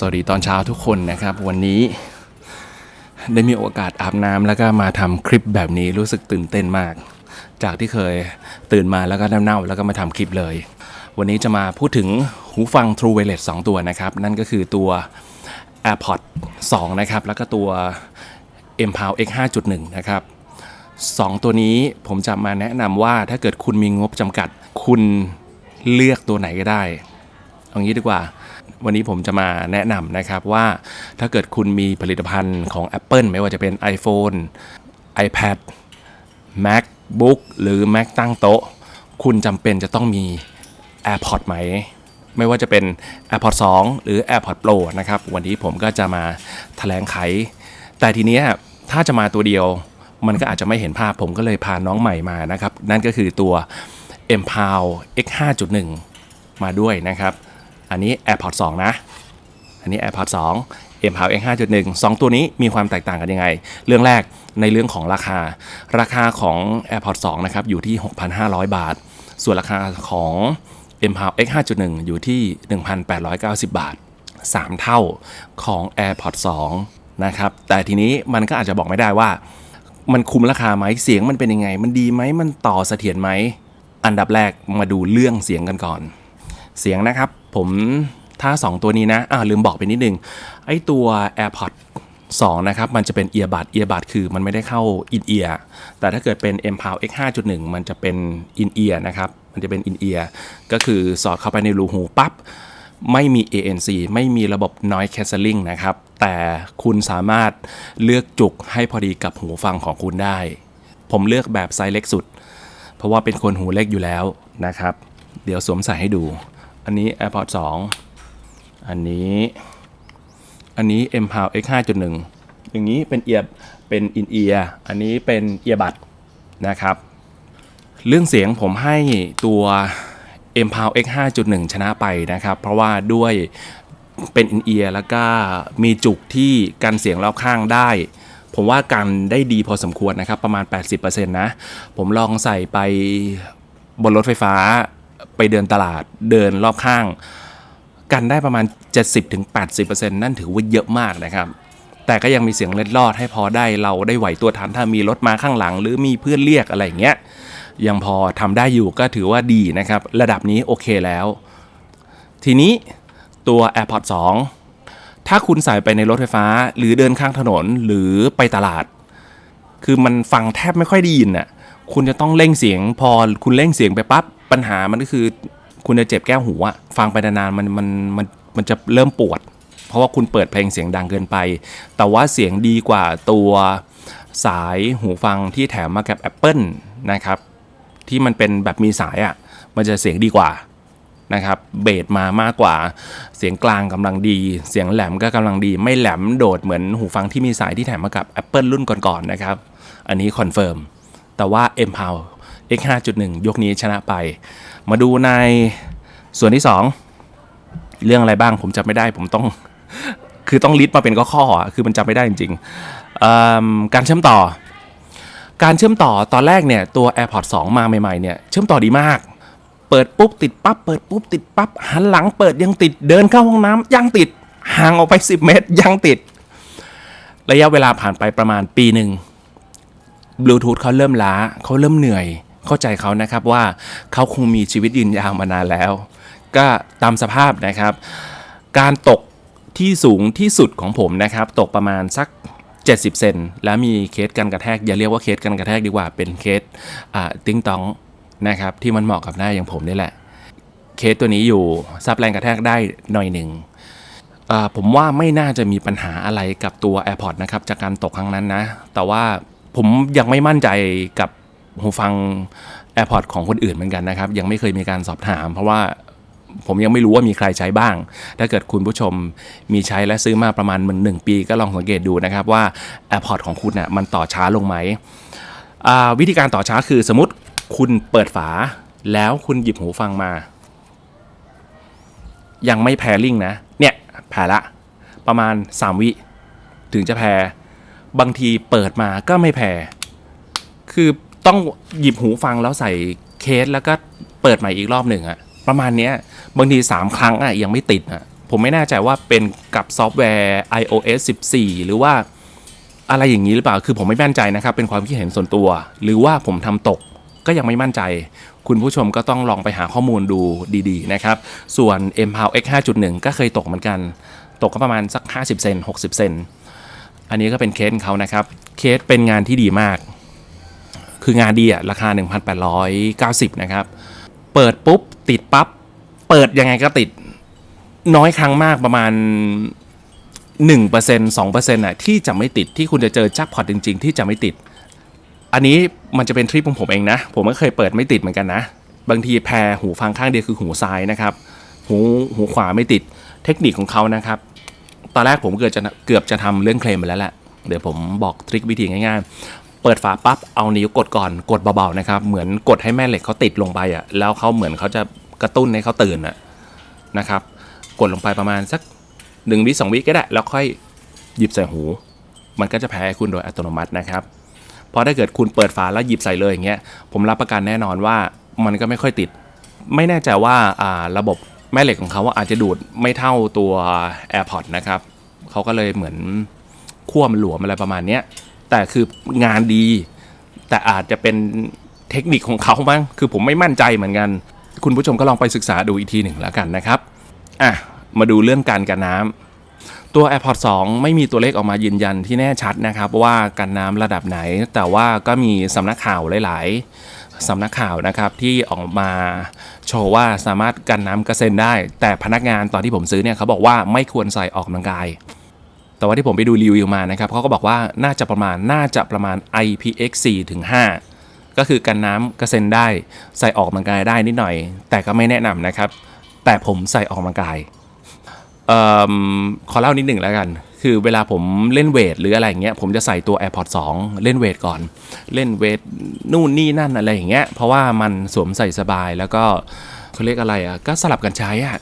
สวัสดีตอนเช้าทุกคนนะครับ วันนี้ได้มีโอกาสอาบน้ำแล้วก็มาทำคลิปแบบนี้รู้สึกตื่นเต้นมาก จากที่เคยตื่นมาแล้วก็น้ำเน่าแล้วก็มาทำคลิปเลย วันนี้จะมาพูดถึงหูฟัง True Wireless 2 ตัวนะครับ นั่นก็คือตัว AirPods 2 นะครับ แล้วก็ตัว m p o w X 5.1 นะครับสองตัวนี้ผมจะมาแนะนำว่าถ้าเกิดคุณมีงบจำกัด คุณเลือกตัวไหนก็ได้ เอางี้ดีกว่า วันนี้ผมจะมาแนะนำนะครับว่าถ้าเกิดคุณมีผลิตภัณฑ์ของ Apple ไม่ว่าจะเป็น iPhone iPad MacBook หรือ Mac ตั้งโต๊ะ คุณจำเป็นจะต้องมี AirPods ไหม ไม่ว่าจะเป็น AirPods 2หรือ AirPods Pro นะครับ วันนี้ผมก็จะมาแถลงไข แต่ทีนี้ถ้าจะมาตัวเดียว มันก็อาจจะไม่เห็นภาพผมก็เลยพาน้องใหม่มานะครับ นั่นก็คือตัว m p o w X 5.1 มาด้วยนะครับ อันนี้ AirPods 2 นะ อันนี้ AirPods 2 m p o w X 5.1 2 ตัวนี้มีความแตกต่างกันยังไง เรื่องแรกในเรื่องของราคา ราคาของ AirPods 2 นะครับ อยู่ที่ 6,500 บาท ส่วนราคาของ m p o w X 5.1 อยู่ที่ 1,890 บาท 3 เท่าของ AirPods 2 นะครับ แต่ทีนี้มันก็อาจจะบอกไม่ได้ว่ามันคุ้มราคาไหมเสียงมันเป็นยังไง มันดีไหมมันต่อเสถียรไหม อันดับแรกมาดูเรื่องเสียงกันก่อน เสียงนะครับ ผมถ้า 2 ตัวนี้นะอ่าลืมบอกไปนิดนึง ไอตัว AirPods 2 นะครับ มันจะเป็นเอียบัดเอียบัดคือมันไม่ได้เข้าอินเอียร์แต่ถ้าเกิดเป็น m p o w X 5.1 มันจะเป็นอินเอียร์นะครับ มันจะเป็นอินเอียร์ก็คือสอดเข้าไปในรูหูปั๊บ ไม่มี ANC ไม่มีระบบ noise cancelling นะครับ แต่คุณสามารถเลือกจุกให้พอดีกับหูฟังของคุณได้ ผมเลือกแบบไซส์เล็กสุด เพราะว่าเป็นคนหูเล็กอยู่แล้วนะครับ เดี๋ยวสวมใส่ให้ดู อันนี้ AirPods 2 อันนี้ อันนี้ m p o w X 5.1 อย่างนี้เป็นเอียบเป็นอินเอียร์อันนี้เป็นเอียบัดนะครับ เรื่องเสียงผมให้ตัว m p o w X 5.1 ชนะไปนะครับ เพราะว่าด้วยเป็นอินเอียร์แล้วก็มีจุกที่กันเสียงรอบข้างได้ ผมว่ากันได้ดีพอสมควรนะครับ ประมาณ 80%นะ ผมลองใส่ไปบนรถไฟฟ้า ไปเดินตลาดเดินรอบข้าง กันได้ประมาณ 70-80%นั่นถือว่าเยอะมากนะครับ แต่ก็ยังมีเสียงเล็ดลอดให้พอได้เราได้ไหวตัวทันถ้ามีรถมาข้างหลัง หรือมีเพื่อนเรียกอะไรอย่างเงี้ยยังพอทำได้อยู่ก็ถือว่าดีนะครับ ระดับนี้โอเคแล้ว ทีนี้ตัว AirPods 2ถ้าคุณใส่ไปในรถไฟฟ้า หรือเดินข้างถนนหรือไปตลาด คือมันฟังแทบไม่ค่อยได้ยินน่ะคุณจะต้องเร่งเสียงพอคุณเร่งเสียงไปปั๊บ ปัญหามันก็คือคุณจะเจ็บแก้วหูอะฟังไปนานๆมันมันมันมันจะเริ่มปวด เพราะว่าคุณเปิดเพลงเสียงดังเกินไป แต่ว่าเสียงดีกว่าตัวสายหูฟังที่แถมมากับ Apple นะครับ ที่มันเป็นแบบมีสายอะ่ะมันจะเสียงดีกว่านะครับเบสมามากกว่าเสียงกลางกำลังดี เสียงแหลมก็กำลังดี ไม่แหลมโดดเหมือนหูฟังที่มีสายที่แถมมากับ Apple รุ่นก่อนๆนะครับ อันนี้คอนเฟิร์มแต่ว่า m p o w X 5.1 ยกนี้ชนะไป มาดูในส่วนที่ 2 เรื่องอะไรบ้างผมจำไม่ได้ผมต้อง คือต้องลิสต์มาเป็นข้อๆอะคือมันจำไม่ได้จริงๆการเชื่อมต่อ การเชื่อมต่อตอนแรกเนี่ยตัว AirPods 2 มาใหม่ๆเนี่ยเชื่อมต่อดีมาก เปิดปุ๊บติดปั๊บเปิดปุ๊บติดปั๊บหันหลังเปิดยังติดเดินเข้าห้องน้ำยังติดห่างออกไป 10 เมตร ยังติด ระยะเวลาผ่านไปประมาณปีหนึ่งบลูทูธเขาเริ่มล้าเขาเริ่มเหนื่อย เข้าใจเขานะครับว่าเขาคงมีชีวิตยืนยาวมานานแล้ว ก็ตามสภาพนะครับ การตกที่สูงที่สุดของผมนะครับ ตกประมาณสัก 70 เซนแล้วมีเคสกันกระแทก อย่าเรียกว่าเคสกันกระแทกดีกว่าเป็นเคสติ้งตองนะครับที่มันเหมาะกับหน้าอย่างผมนี่แหละ เคสตัวนี้อยู่ซับแรงกระแทกได้หน่อยหนึ่งผมว่าไม่น่าจะมีปัญหาอะไรกับตัว AirPods นะครับจากการตกครั้งนั้นนะ แต่ว่าผมยังไม่มั่นใจกับ หูฟัง AirPods ของคนอื่นเหมือนกันนะครับ ยังไม่เคยมีการสอบถาม เพราะว่าผมยังไม่รู้ว่ามีใครใช้บ้าง ถ้าเกิดคุณผู้ชมมีใช้และซื้อมาประมาณมันหนึ่งปี ก็ลองสังเกตดูนะครับว่า AirPods ของคุณนะ่ะมันต่อช้าลงไหม วิธีการต่อช้าคือสมมติคุณเปิดฝา แล้วคุณหยิบหูฟังมา ยังไม่แพริงนะ เนี่ยแพรละประมาณ 3 วิถึงจะแพรบางทีเปิดมาก็ไม่แพรคือ ต้องหยิบหูฟังแล้วใส่เคสแล้วก็เปิดใหม่อีกรอบหนึ่งอะประมาณเนี้ยบางที 3 ครั้งอะยังไม่ติดอะผมไม่แน่ใจว่าเป็นกับซอฟต์แวร์ iOS 14 หรือว่าอะไรอย่างนี้หรือเปล่า คือผมไม่มั่นใจนะครับ เป็นความคิดเห็นส่วนตัว หรือว่าผมทำตกก็ยังไม่มั่นใจ คุณผู้ชมก็ต้องลองไปหาข้อมูลดูดีๆนะครับ ส่วน m p o w X 5.1 ก็เคยตกเหมือนกัน ตกก็ประมาณสัก 50 เซน 60 เซน อันนี้ก็เป็นเคสเขานะครับ เคสเป็นงานที่ดีมาก คืองานดีอะราคา 1,890 นะครับ เปิดปุ๊บ ติดปั๊บ เปิดยังไงก็ติดน้อยครั้งมากประมาณ 1% 2%อะที่จะไม่ติดที่คุณจะเจอแจ็คพอตจริง ๆ ที่จะไม่ติด อันนี้มันจะเป็นทริปของผมเองนะ ผมก็เคยเปิดไม่ติดเหมือนกันนะ บางทีแพรหูฟังข้างเดียวคือหูซ้ายนะครับ หูหูขวาไม่ติดเทคนิคของเขานะครับ ตอนแรกผมเกือบจะเกือบจะทำเรื่องเคลมไปแล้วแหละเดี๋ยวผมบอกทริควิธีง่ายๆ ปิดฝาปั๊บเอานิ้วกดก่อนกดเบาๆนะครับเหมือนกดให้แม่เหล็กเขาติดลงไปอะ่ะแล้วเขาเหมือนเขาจะกระตุ้นให้เขาตื่นอะนะครับ กดลงไปประมาณสักหนึ่งวิสองวิก็ได้ แล้วค่อยหยิบใส่หู มันก็จะแพ้คุณโดยอัตโนมัตินะครับพราะถ้าเกิดคุณเปิดฝาแล้วหยิบใส่เลยอย่างเงี้ยผมรับประกันแน่นอนว่ามันก็ไม่ค่อยติด ไม่แน่ใจว่าอ่าระบบแม่เหล็กของเขาว่าอาจจะดูดไม่เท่าตัว AirPods นะครับเขาก็เลยเหมือนขั้วมันหลวมอะไรประมาณเนี้ย แต่คืองานดี แต่อาจจะเป็นเทคนิคของเขามั้งคือผมไม่มั่นใจเหมือนกัน คุณผู้ชมก็ลองไปศึกษาดูอีกทีหนึ่งแล้วกันนะครับอะมาดูเรื่องการกันน้ำตัว AirPods 2 ไม่มีตัวเลขออกมายืนยันที่แน่ชัดนะครับว่ากันน้ำระดับไหน แต่ว่าก็มีสำนักข่าวหลายๆสำนักข่าวนะครับที่ออกมาโชว์ว่าสามารถกันน้ำกระเซ็นได้ แต่พนักงานตอนที่ผมซื้อเนี่ยเขาบอกว่าไม่ควรใส่ออกกำลังกาย แต่ว่าที่ผมไปดูรีวิวมานะครับเขาก็บอกว่าน่าจะประมาณน่าจะประมาณ IPX4 ถึง5ก็คือกันน้ำกระเซ็นได้ ใส่ออกกำลังกายได้นิดหน่อย แต่ก็ไม่แนะนำนะครับ แต่ผมใส่ออกกำลังกายเอ่อขอเล่านิดหนึ่งแล้วกัน คือเวลาผมเล่นเวทหรืออะไรอย่างเงี้ย ผมจะใส่ตัว AirPods 2 เล่นเวทก่อน เล่นเวทนู่นนี่นั่นอะไรอย่างเงี้ย เพราะว่ามันสวมใส่สบายแล้วก็เขาเรียกอะไรอะ ก็สลับกันใช้อะ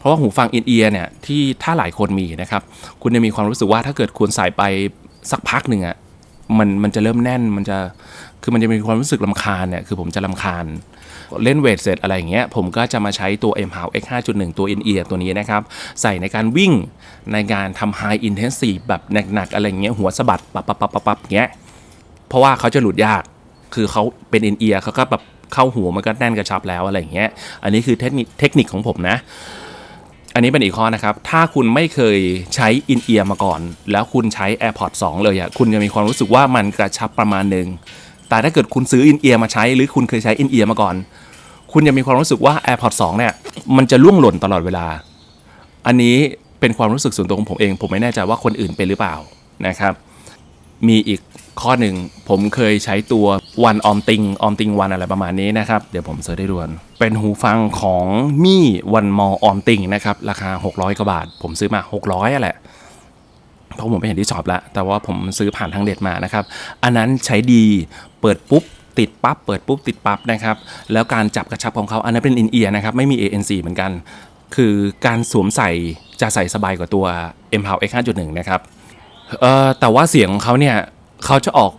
เพราะว่าหูฟังอินเอียร์เนี่ยที่ถ้าหลายคนมีนะครับคุณจะมีความรู้สึกว่าถ้าเกิดคุณใส่ไปสักพักหนึ่งอะมันมันจะเริ่มแน่นมันจะคือมันจะมีความรู้สึกลำคาญเนี่ยคือผมจะลำคาญเล่นเวทเสร็จอะไรอย่างเงี้ยผมก็จะมาใช้ตัว m h o w X 5.1 ตัว in ear ตัวนี้นะครับ ใส่ในการวิ่งในการทำ high intensity แบบหนักๆ อะไรอย่างเงี้ยหัวสะบัดปับปับปับปับปับอย่างเงี้ยเพราะว่าเขาจะหลุดยาก คือเขาเป็น in ear เขาก็แบบเข้าหูมันก็แน่นกระชับแล้วอะไรอย่างเงี้ยอันนี้คือเทคนิคเทคนิคของผมนะ อันนี้เป็นอีกข้อนะครับ ถ้าคุณไม่เคยใช้ in ear มาก่อน แล้วคุณใช้ AirPods 2 เลยอะคุณจะมีความรู้สึกว่ามันกระชับประมาณหนึ่ง แต่ถ้าเกิดคุณซื้อ in ear มาใช้ หรือคุณเคยใช้ in ear มาก่อน คุณจะมีความรู้สึกว่า AirPods 2 เนี่ย มันจะล่วงหล่นตลอดเวลา อันนี้เป็นความรู้สึกส่วนตัวของผมเอง ผมไม่แน่ใจว่าคนอื่นเป็นหรือเปล่านะครับ มีอีก ข้อหนึ่งผมเคยใช้ตัววันออมติงออมติงวันอะไรประมาณนี้นะครับ เดี๋ยวผมเสิร์ชได้ด่วน เป็นหูฟังของมี่วันมอออมติงนะครับ ราคา 600 กว่าบาท ผมซื้อมา 600อะแหละเพราะผมไปเห็นที่ช็อปแล้วแต่ว่าผมซื้อผ่านทางเด็ดมานะครับ อันนั้นใช้ดีเปิดปุ๊บติดปั๊บเปิดปุ๊บติดปั๊บนะครับ แล้วการจับกระชับของเขาอันนั้นเป็นอินเอียร์นะครับ ไม่มี ANC เหมือนกัน คือการสวมใส่จะใส่สบายกว่าตัว m p o w X 5.1 นะครับเอ่อแต่ว่าเสียงของเขาเนี่ย เขาจะออก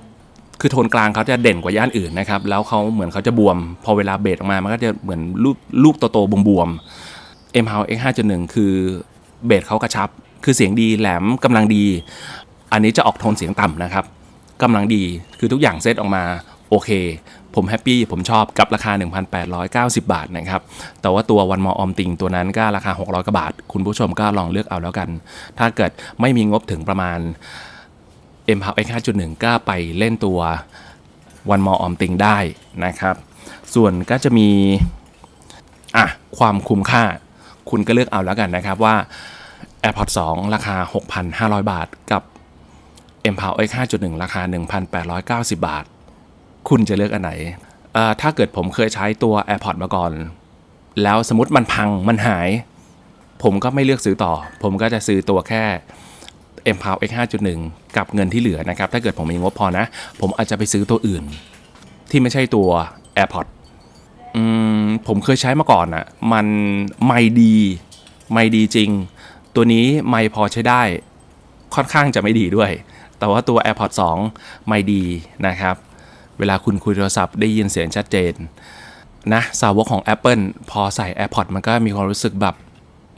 คือโทนกลางเขาจะเด่นกว่าย่านอื่นนะครับ แล้วเขาเหมือนเขาจะบวม พอเวลาเบสออกมา มันก็จะเหมือนลูกลูกโตๆบวมๆ m p o w X 5.1คือเบสเขากระชับ คือเสียงดีแหลมกำลังดี อันนี้จะออกโทนเสียงต่ำนะครับกำลังดีคือทุกอย่างเซตออกมาโอเค ผมแฮปปี้ ผมชอบกับราคา 1,890 บาทนะครับ แต่ว่าตัววันมออมติงตัวนั้นก็ราคา 600กว่าบาท คุณผู้ชมก็ลองเลือกเอาแล้วกัน ถ้าเกิดไม่มีงบถึงประมาณ m p o w X 5.1 ก็ไปเล่นตัววันมออมติงได้นะครับ ส่วนก็จะมีอะความคุ้มค่า คุณก็เลือกเอาแล้วกันนะครับว่า AirPods 2 ราคา 6,500 บาทกับ m p o w X 5.1 ราคา 1,890 บาท คุณจะเลือกอันไหน ถ้าเกิดผมเคยใช้ตัว AirPods มาก่อน แล้วสมมติมันพังมันหาย ผมก็ไม่เลือกซื้อต่อ ผมก็จะซื้อตัวแค่ m p o w X 5.1 กับเงินที่เหลือนะครับ ถ้าเกิดผมมีงบพอนะ ผมอาจจะไปซื้อตัวอื่น ที่ไม่ใช่ตัว AirPods อืมผมเคยใช้มาก่อนอะมันไม่ดีไม่ดีจริง ตัวนี้ไม่พอใช้ได้ ค่อนข้างจะไม่ดีด้วย แต่ว่าตัว AirPods 2ไม่ดีนะครับ เวลาคุณคุยโทรศัพท์ได้ยินเสียงชัดเจนนะสาวกของ Apple พอใส่ AirPods มันก็มีความรู้สึกแบบ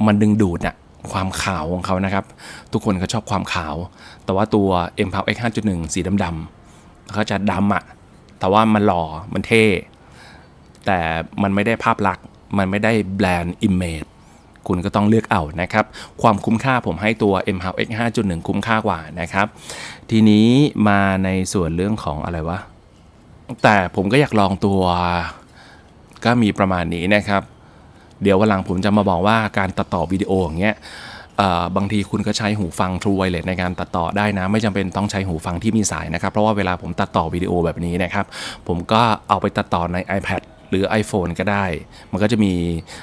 มันดึงดูดอะ ความขาวของเขานะครับ ทุกคนก็ชอบความขาว แต่ว่าตัว m p o w X 5.1 สีดำๆเขาจะดำอะแต่ว่ามันหล่อมันเท่ แต่มันไม่ได้ภาพลักษณ์ มันไม่ได้แบรนด์อิมเมจคุณก็ต้องเลือกเอานะครับ ความคุ้มค่าผมให้ตัว m h o w X 5.1 คุ้มค่ากว่านะครับ ทีนี้มาในส่วนเรื่องของอะไรวะ แต่ผมก็อยากลองตัวก็มีประมาณนี้นะครับ เดี๋ยววันหลังผมจะมาบอกว่าการตัดต่อวิดีโออย่างเงี้ยบางทีคุณก็ใช้หูฟัง True Wireless ในการตัดต่อได้นะ ไม่จำเป็นต้องใช้หูฟังที่มีสายนะครับ เพราะว่าเวลาผมตัดต่อวิดีโอแบบนี้นะครับ ผมก็เอาไปตัดต่อใน iPad หรือ iPhone ก็ได้ มันก็จะมี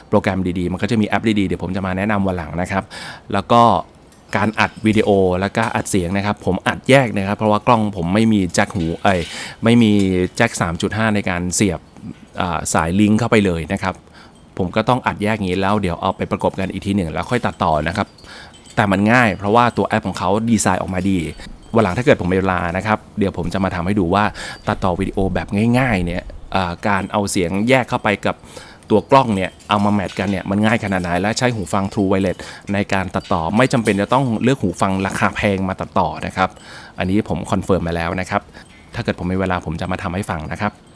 โปรแกรมดีๆ มันก็จะมีแอปดีๆ เดี๋ยวผมจะมาแนะนำวันหลังนะครับ แล้วก็การอัดวิดีโอแล้วก็อัดเสียงนะครับ ผมอัดแยกนะครับ เพราะว่ากล้องผมไม่มีแจ็คหูเอ้ยไม่มีแจ็ค3.5 ในการเสียบสายลิงก์เข้าไปเลยนะครับ ผมก็ต้องอัดแยกงนี้แล้วเดี๋ยวเอาไปประกบกันอีกทีหนึ่งแล้วค่อยตัดต่อนะครับ แต่มันง่ายเพราะว่าตัวแอปของเขาดีไซน์ออกมาดีวันหลังถ้าเกิดผมมีเวลานะครับ เดี๋ยวผมจะมาทำให้ดูว่าตัดต่อวิดีโอแบบง่าย ๆ เนี่ยการเอาเสียงแยกเข้าไปกับตัวกล้องเนี่ยเอามาแมทกันเนี่ยมันง่ายขนาดไหนและใช้หูฟัง True Wireless ในการตัดต่อไม่จำเป็นจะต้องเลือกหูฟังราคาแพงมาตัดต่อนะครับ อันนี้ผมคอนเฟิร์มมาแล้วนะครับ ถ้าเกิดผมมีเวลาผมจะมาทำให้ฟังนะครับ